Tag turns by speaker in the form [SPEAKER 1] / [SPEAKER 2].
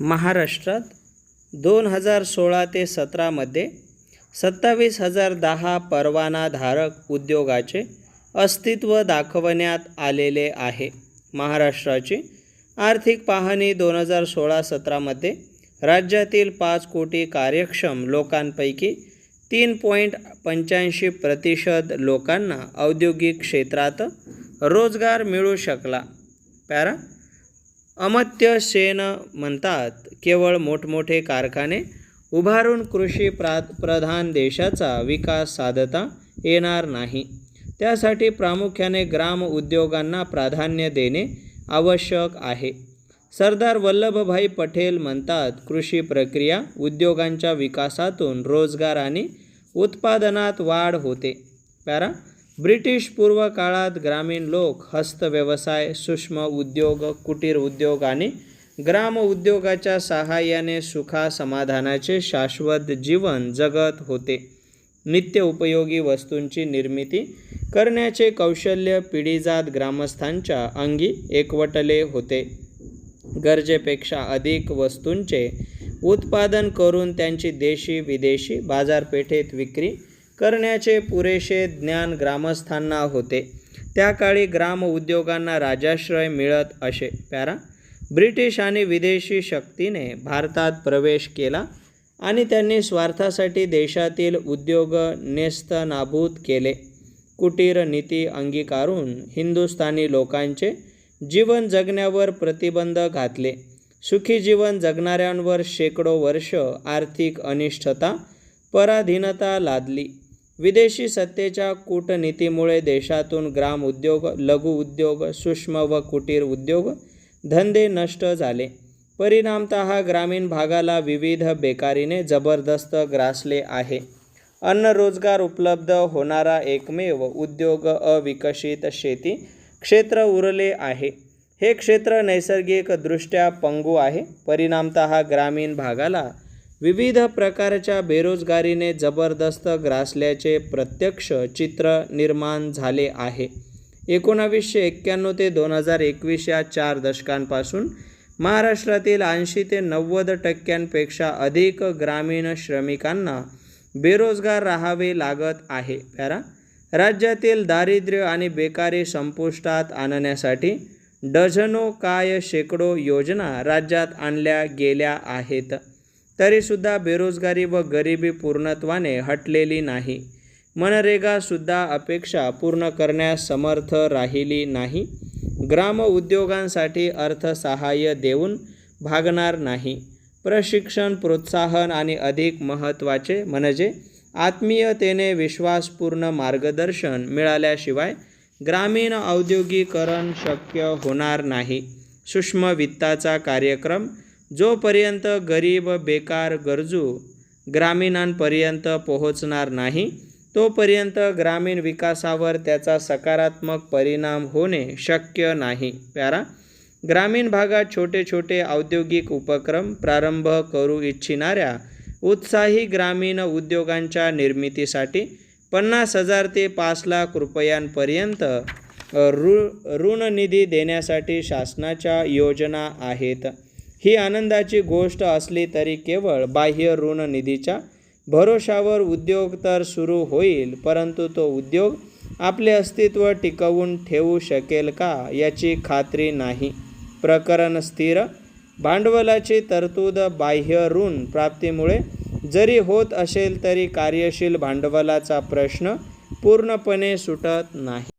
[SPEAKER 1] महाराष्ट्रात दोन हजार सोळा ते सतरामध्ये सत्तावीस हजार दहा परवानाधारक उद्योगाचे अस्तित्व दाखवण्यात आलेले आहे. महाराष्ट्राची आर्थिक पाहणी दोन हजार सोळा सतरामध्ये राज्यातील पाच कोटी कार्यक्षम लोकांपैकी तीन पॉईंट पंच्याऐंशी प्रतिशत लोकांना औद्योगिक क्षेत्रात रोजगार मिळू शकला. पॅरा अमत्य सेन म्हणतात केवळ मोठमोठे कारखाने उभारून कृषी प्रा प्रधान देशाचा विकास साधता येणार नाही. त्यासाठी प्रामुख्याने ग्राम उद्योगांना प्राधान्य देणे आवश्यक आहे. सरदार वल्लभभाई पटेल म्हणतात कृषी प्रक्रिया उद्योगांच्या विकासातून रोजगार आणि उत्पादनात वाढ होते. पॅरा ब्रिटिश पूर्व काळात ग्रामीण लोक हस्तव्यवसाय सूक्ष्म उद्योग कुटीर उद्योग आणि ग्राम उद्योगाच्या सहाय्याने सुखा समाधानाचे शाश्वत जीवन जगत होते. नित्य उपयोगी वस्तूंची निर्मिती करण्याचे कौशल्य पिढीजात ग्रामस्थांच्या अंगी एकवटले होते. गरजेपेक्षा अधिक वस्तूंचे उत्पादन करून त्यांची देशी विदेशी बाजारपेठेत विक्री करण्याचे पुरेसे ज्ञान ग्रामस्थांना होते. त्या काळी ग्राम उद्योगांना राजाश्रय मिळत असे. पॅरा ब्रिटिश आणि विदेशी शक्तीने भारतात प्रवेश केला आणि त्यांनी स्वार्थासाठी देशातील उद्योग नेस्तनाभूत केले. कुटीर नीती अंगीकारून हिंदुस्थानी लोकांचे जीवन जगण्यावर प्रतिबंध घातले. सुखी जीवन जगणाऱ्यांवर शेकडो वर्ष आर्थिक अनिष्ठता पराधीनता लादली. विदेशी सत्तेच्या कूटनीतीमुळे देशातून ग्राम उद्योग लघु उद्योग सूक्ष्म व कुटीर उद्योग धंदे नष्ट झाले. परिणामत ग्रामीण भागाला विविध बेकारीने जबरदस्त ग्रासले आहे. अन्न रोजगार उपलब्ध होणारा एकमेव उद्योग अविकसित शेती क्षेत्र उरले आहे. हे क्षेत्र नैसर्गिकदृष्ट्या पंगू आहे. परिणामत ग्रामीण भागाला विविध प्रकारच्या बेरोजगारीने जबरदस्त ग्रासल्याचे प्रत्यक्ष चित्र निर्माण झाले आहे. एकोणावीसशे एक्क्याण्णव ते दोन हजार एकवीस या चार दशकांपासून महाराष्ट्रातील ऐंशी ते नव्वद टक्क्यांपेक्षा अधिक ग्रामीण श्रमिकांना बेरोजगार राहावे लागत आहे. पॅरा राज्यातील दारिद्र्य आणि बेकारी संपुष्टात आणण्यासाठी डझनो काय शेकडो योजना राज्यात आणल्या गेल्या आहेत. तरीसुद्धा बेरोजगारी व गरिबी पूर्णत्वाने हटलेली नाही. मनरेगासुद्धा अपेक्षा पूर्ण करण्यास समर्थ राहिली नाही. ग्राम उद्योगांसाठी अर्थसहाय्य देऊन भागणार नाही. प्रशिक्षण प्रोत्साहन आणि अधिक महत्त्वाचे म्हणजे आत्मीयतेने विश्वासपूर्ण मार्गदर्शन मिळाल्याशिवाय ग्रामीण औद्योगिकरण शक्य होणार नाही. सूक्ष्म वित्ताचा कार्यक्रम जोपर्यंत गरीब बेकार गरजू ग्रामीणांपर्यंत पोहोचणार नाही तोपर्यंत ग्रामीण विकासावर त्याचा सकारात्मक परिणाम होणे शक्य नाही. प्यारा ग्रामीण भागात छोटे छोटे औद्योगिक उपक्रम प्रारंभ करू इच्छिणाऱ्या उत्साही ग्रामीण उद्योगांच्या निर्मितीसाठी पन्नास हजार ते पाच लाख रुपयांपर्यंत ऋ ऋणनिधी देण्यासाठी शासनाच्या योजना आहेत. ही आनंदाची गोष्ट असली तरी केवळ बाह्य ऋण निधीच्या भरोशावर उद्योग तर सुरू होईल परंतु तो उद्योग आपले अस्तित्व टिकवून ठेवू शकेल का याची खात्री नाही. प्रकरण स्थिर भांडवलाची तरतूद बाह्य ऋण प्राप्तीमुळे जरी होत असेल तरी कार्यशील भांडवलाचा प्रश्न पूर्णपणे सुटत नाही.